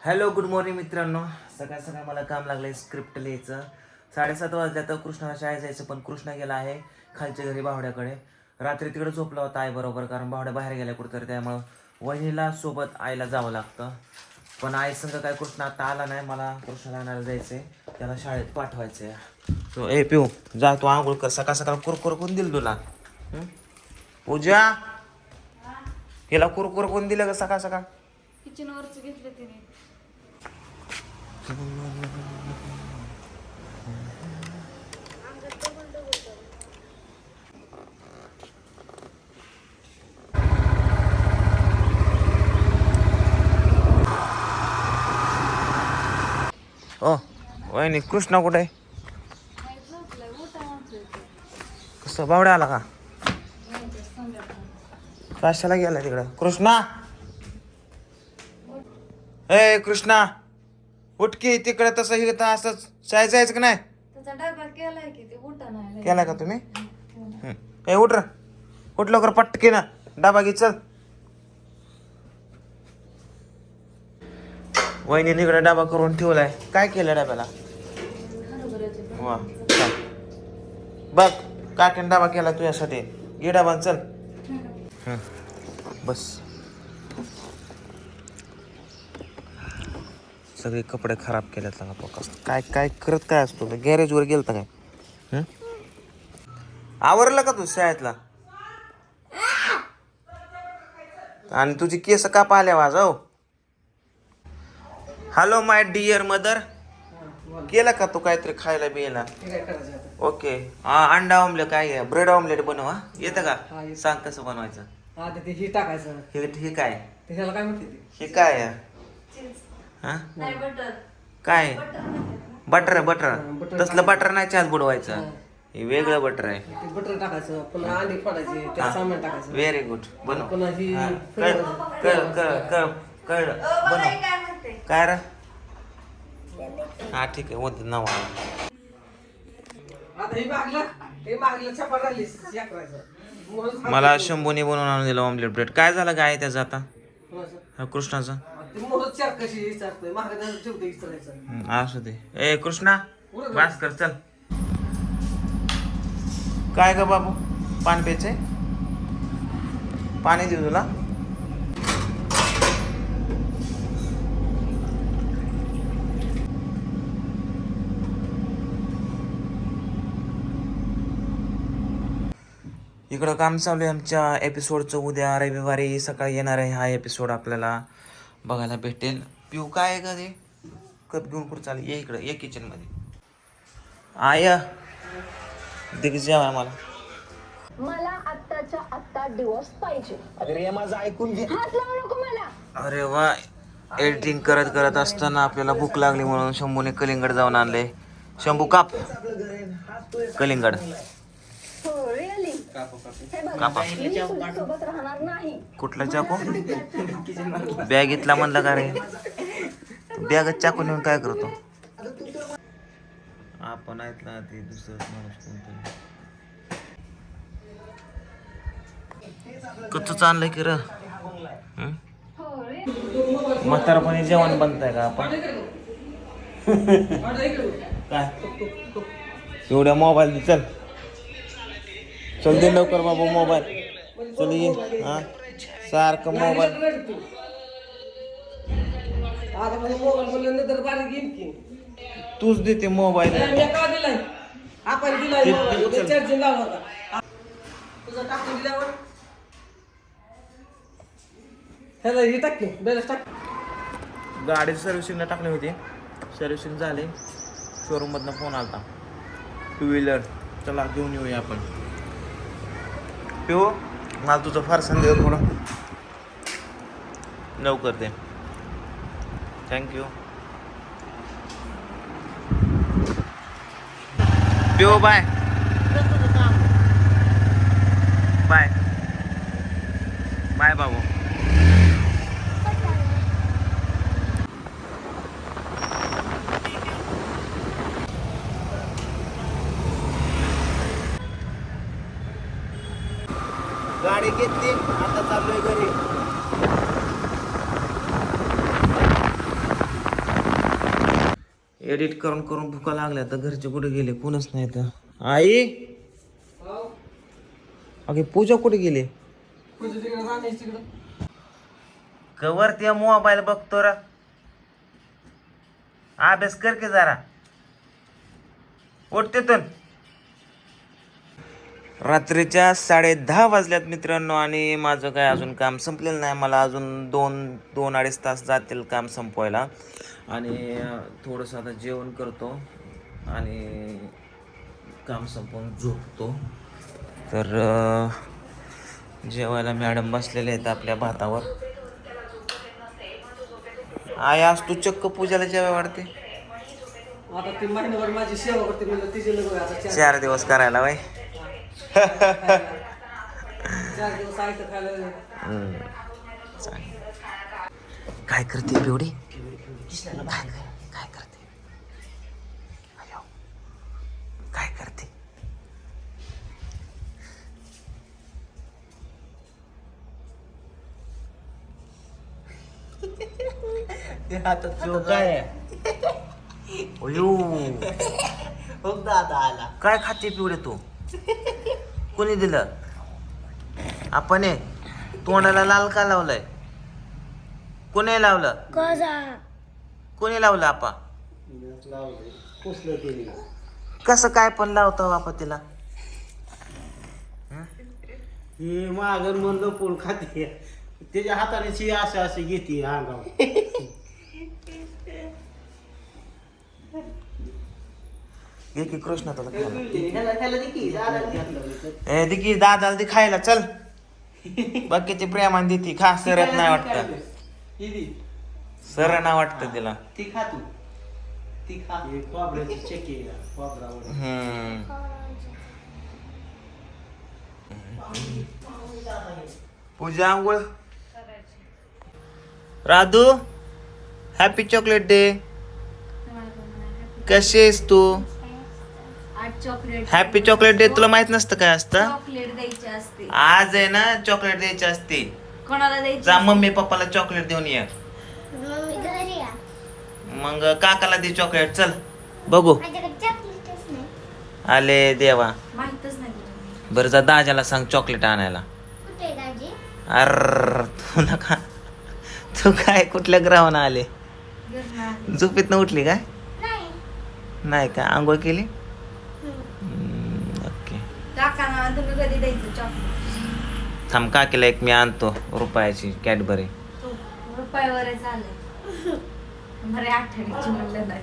Hello good morning मित्रांनो. सकाळ सकाळ मला काम लागलंय स्क्रिप्ट लिहायचं. साडेसात वाजल्या तर कृष्णाला शाळेत जायचं पण कृष्णा गेला आहे खालच्या घरी बावड्याकडे रात्री तिकडे झोपला होता आई बरोबर कारण बावड्या बाहेर गेल्या कुठेतरी त्यामुळं वहिनीला सोबत आईला जावं लागतं. पण आई संग काय कृष्णा आता आला नाही मला कृष्णाला आणायला जायचंय. त्याला शाळेत पाठवायचंय. तो ए पिऊ जा तू आंघोळ कर. सकाळ सकाळ कुरकुर कोण दिल तुला? पूजा? हिला कुरकुर कोण दिलं ग सकाळ सकाळ? किचन वरच घेतलं तिने. ओ वहिनी कृष्णा कुठे? आहे कसं बावड्या आला का? कशाला गेला तिकडं. कृष्णा? ए कृष्णा? उठकी तिकडे तसं हे तर असंच शाळेत जायचं का नाही? त्याचा डबा केलाय की ते उठा नाही केलाय का तुम्ही? हं. ए उठ र. उठ लवकर पटके ना डबा घे चल. वहिनी इकडे डबा करून ठेवलाय. काय केलं डब्याला. वा चल. बघ काकीन डबा केला तुझ्यासाठी. घे डबा चल. हं. बस. सगळे कपडे खराब केलेत ना पक्का काय काय करत काय असतो? गॅरेजवर गेलता काय? आवरलं का तू शाळेतला? आणि तुझी केस का पाहिल्या वाजव हॅलो माय डिअर मदर केलं का तू काहीतरी खायला बियला? ओके हा अंडा ऑमलेट काय ब्रेड ऑमलेट बनवा येतं का. सांग कसं बनवायचं. हा हे टाकायचं. हे काय? हे काय हा? काय? बटर. बटर आहे बटर बटर तसलं बटर नाही चहात बुडवायचं. हे. वेगळं बटर आहे. बटर टाकायचं पुन्हा अंडी फोडायची त्यात सामान टाकायचं. व्हेरी गुड बनव. पुन्हा ही कळ कळ कळ कळ कळ. अ, बनव. हे काय म्हणते? काय रे? हा ठीक आहे. होत नाव आता हे मागलं हे मागलं मला शंभूने बनवून आणून दिलं ऑमलेट ब्रेड काय झालं काय त्याचं आता? हा, कृष्णाचं? ते मोहर चार कशी विचारतोय? मागं त्याचं ठेवते विचारायचं. असू दे. ए कृष्णा वास कर चल. काय ग बाबू? पान प्यायचे पाणी देऊ तुला? इकडं काम चालू आहे आमच्या एपिसोडचं उद्या रविवारी सकाळी येणार आहे हा एपिसोड आपल्याला. बघायला भेटेल. पिऊ काय आहे का ते? कप घेऊन कुठं चालेल ये इकडं ये किचनमध्ये आय दिग जेवा मला. मला आत्ताच्या आत्ता डिवोर्स पाहिजे. अरे माझं ऐकून घे. हात लावू नको मला. अरे वा. एडिटिंग करत करत असताना आपल्याला भूक लागली म्हणून शंभूने कलिंगड जाऊन आणले. शंभू काप. कलिंगड. कापा. सोबत राहणार नाही कुठला चाकू? बॅग घेतला म्हणलं का रे? बॅगच चाकू नेऊन काय करतो? आपण ऐकला ते दुसरं माणूस कोणतरी. कच्चच आणलंय की र? हं? हो म्हातारपणी जेवण बनताय का आपण? काय? एवढ्या मोबाईल चल. चल दे लवकर बाबू मोबाईल. चल ये. हा. सारखं मोबाईल. तूच देते मोबाईल. मी गाडी सर्व्हिसिंगला टाकली होती. सर्व्हिसिंग झाली. शोरूममधनं फोन आलता. टू व्हीलर चला घेऊन येऊया आपण. पिऊ. मला तुझं फार संदेह थोडं लवकर दे. Thank you Piu bye bye bye बाबू. गाडी घेतली. आता चाललोय घरी. एडिट करून करून भुका लागल्या तर घरचे कुठे गेले? कोणच नाही तर आई? अगे पूजा कुठे गेले? कवर त्या मोबाईल बघतो रा. अभ्यास कर की जरा. उठते तिथून. रात्रीच्या साडे दहा वाजल्यात मित्रांनो आणि माझं काय अजून काम संपलेलं नाही. मला अजून दोन दोन अडीच तास जातील काम संपवायला. आणि थोडंसं आता जेवण करतो आणि काम संपवून झोपतो. तर जेवायला मॅडम बसलेले आहेत आपल्या भातावर. आई आज तू चक्क पूजाला जेवाय वाढते. आता ती महिनाभर माझी सेवा करते म्हणलं तिचे चार दिवस करायला वय. काय करते पिवडी काय काय करते. काय करते? काय अयो. मग दादा आला. काय खाते पिवडे तू? कोणी दिलं? आपण हे तोंडाला लाल का लावलंय? कोणी लावलं? कोणी लावलं आपा? कसं काय पण लावतो बापा तिला? ही मागण म्हणलं पोळ खाते. त्याच्या हाताने शी अशी अशी घेते अंगावर. घे की कृष्ण. ए दिकी दादाला ती खायला चल. बाकीचे प्रेमान देती खा सरत नाही वाटत. ही दे. सर ना वाटत तिला. ती खा तू. ती खा. खोबऱ्याची चेकी आहे, खोबरावर हम्म. पूजा आंघोळ. राधू हॅपी चॉकलेट डे कशी आहेस तू? आज चॉकलेट हॅपी चॉकलेट डे तुला माहीत नसतं काय असतं? चॉकलेट द्यायची असते. आज आहे ना चॉकलेट द्यायची असते. कोणाला द्यायची जा मम्मी पप्पाला चॉकलेट देऊन ये. मम्मी घरी या. मग काकाला दे चॉकलेट चल बघू. माझ्याकडे चॉकलेटच नाही. आले देवा. माहितच नाही तुला. बरं जा दाजाला सांग चॉकलेट आणायला. कुठे दाजी? अर तुला का तू काय कुठल्या ग्राउंड आले? आली. झोपेतनं उठली काय? नाही. नाही का? आंघोळ केली हम्म, ओके काकांना तुम्ही कधी द्यायचं चॉकलेट थांब काकीला एक मी आणतो रुपयाची कॅडबरी. आले बरे आठवणीची म्हणलं नाही.